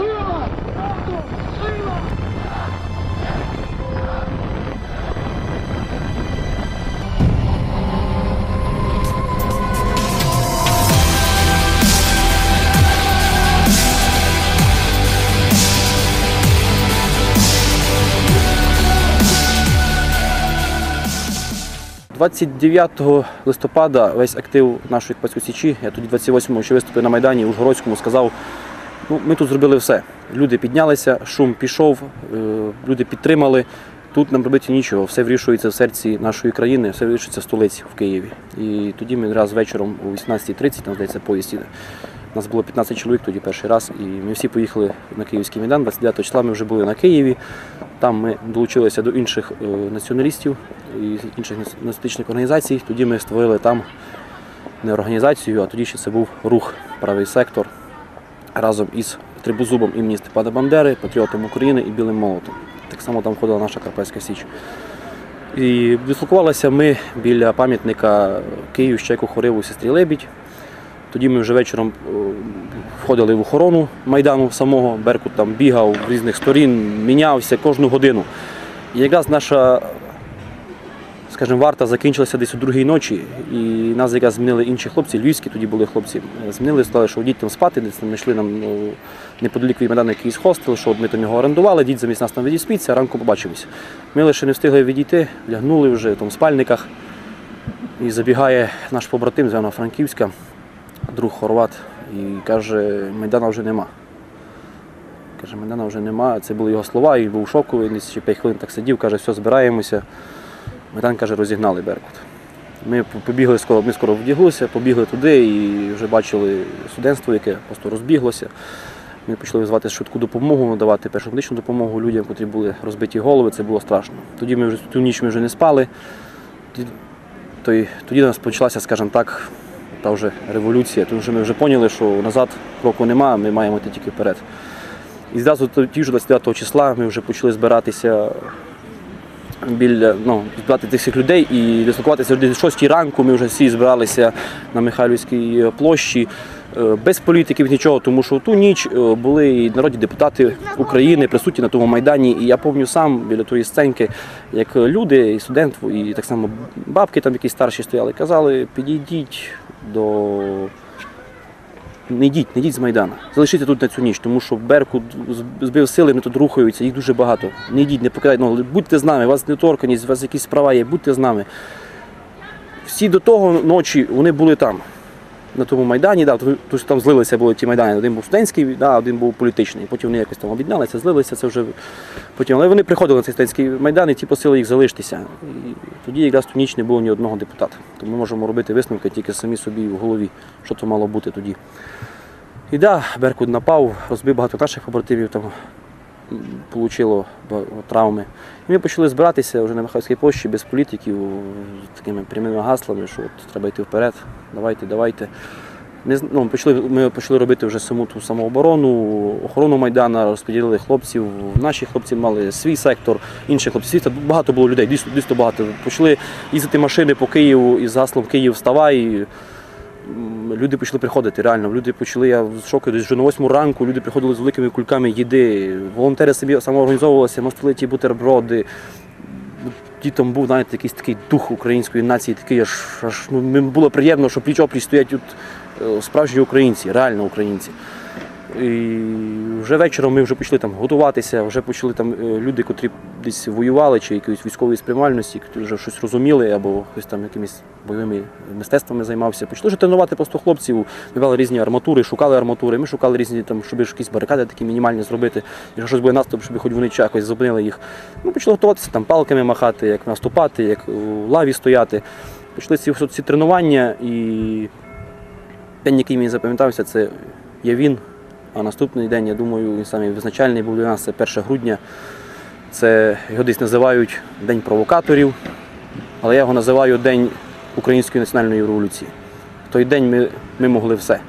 Сила! Правду! Сила! – 29 листопада весь актив нашої Капецької Січі, я тоді 28-му ще виступив на Майдані у Ужгородському, сказав, ну, ми тут зробили все. Люди піднялися, шум пішов, е, люди підтримали. Тут нам робити нічого, все вирішується в серці нашої країни, все вирішується в столиці в Києві. І тоді ми раз вечором о 18.30, там здається, поїзд їде. Нас було 15 чоловік тоді перший раз, і ми всі поїхали на Київський майдан. 29 числа ми вже були на Києві. Там ми долучилися до інших е, націоналістів і інших націоналістичних організацій. Тоді ми створили там не організацію, а тоді ще це був рух правий сектор разом із трибузубом імені Степана Бандери, Патріотом України і Білим Молотом. Так само там ходила наша Карпатська Січ. І дислокувалися ми біля пам'ятника Київ Щеку Хориву сестрі Лебідь. Тоді ми вже вечором е, входили в охорону Майдану самого, Беркут там бігав з різних сторін, мінявся кожну годину. І якраз наша, скажімо, варта закінчилася десь у другій ночі, і нас якраз змінили інші хлопці, львівські тоді були хлопці. Змінили, сказали, що йдіть там спати, десь там знайшли нам ну, неподалік від Майдану якийсь хостел, що ми там його орендували, діть замість нас там відіспіться, ранку побачимося. Ми лише не встигли відійти, лягнули вже там в спальниках. І забігає наш побратим з Івано-Франківська, друг Хорват, і каже, Майдана вже нема. Каже, Майдана вже нема. Це були його слова, і був в шоку, він ще 5 хвилин так сидів, каже, все, збираємося. Майдан каже, розігнали Беркут. Ми побігли скоро, ми скоро вдяглися, побігли туди і вже бачили студентство, яке просто розбіглося. Ми почали визвати швидку допомогу, надавати першу медичну допомогу людям, котрі були розбиті голови, це було страшно. Тоді ми вже ту ніч ми вже не спали. Тоді, тоді нас почалася, скажімо так, та вже революція, тому що ми вже поняли, що назад кроку немає, ми маємо йти тільки вперед. І зразу тоді ж 29 числа ми вже почали збиратися біля ну, збирати тих людей і дислокуватися десь о 6 ранку. Ми вже всі збиралися на Михайлівській площі. е, Без політиків нічого, тому що ту ніч е, були і народні депутати України присутні на тому майдані. І я пам'ятаю сам біля тої сценки, як люди, і студент, і так само бабки там якісь старші стояли, казали, підійдіть до не йдіть, не йдіть з Майдана. Залишіться тут на цю ніч, тому що Беркут збив сили, вони тут рухаються, їх дуже багато. Не йдіть, не покидайте, ну, будьте з нами, у вас недоторканість, у вас якісь права є, будьте з нами. Всі до того ночі вони були там, на тому Майдані, да, тобто там злилися були ті Майдані. Один був студентський, да, один був політичний. Потім вони якось там об'єдналися, злилися, це вже потім. Але вони приходили на цей студентський майдан і ті просили їх залишитися. І тоді якраз ту ніч не було ні одного депутата. Тому ми можемо робити висновки тільки самі собі в голові, що то мало бути тоді. І да, Беркут напав, розбив багато наших побратимів, там получило травми. І ми почали збиратися вже на Михайлівській площі без політиків, з такими прямими гаслами, що от треба йти вперед, давайте, давайте. Ми, ну, почали, ми почали робити вже саму ту самооборону, охорону Майдана, розподілили хлопців. Наші хлопці мали свій сектор, інші хлопці. Багато було людей, дійсно багато. Почали їздити машини по Києву із гаслом Київ вставай. Люди почали приходити, реально. Люди почали, я в шоку, десь вже на восьму ранку люди приходили з великими кульками їди. Волонтери собі самоорганізовувалися, мастили ті бутерброди. Дітям був навіть якийсь такий дух української нації, такий аж, аж ну, було приємно, що пліч опліч стоять тут е, справжні українці, реально українці. І вже вечором ми вже почали там готуватися, вже почали там е, люди, котрі десь воювали чи якоїсь військової спрямальності, котрі вже щось розуміли або хтось там якимись бойовими мистецтвами займався. Почали вже тренувати просто хлопців. Ми різні арматури, шукали арматури. Ми шукали різні там, щоб якісь барикади такі мінімальні зробити. Якщо щось буде наступ, щоб хоч вони якось зупинили їх. Ми почали готуватися там палками махати, як наступати, як у лаві стояти. Почали ці, ці тренування і день, який мені запам'ятався, це є він. А наступний день, я думаю, він самий визначальний був для нас, це 1 грудня. Це його десь називають День провокаторів, але я його називаю День Української національної революції. В той день ми, ми могли все.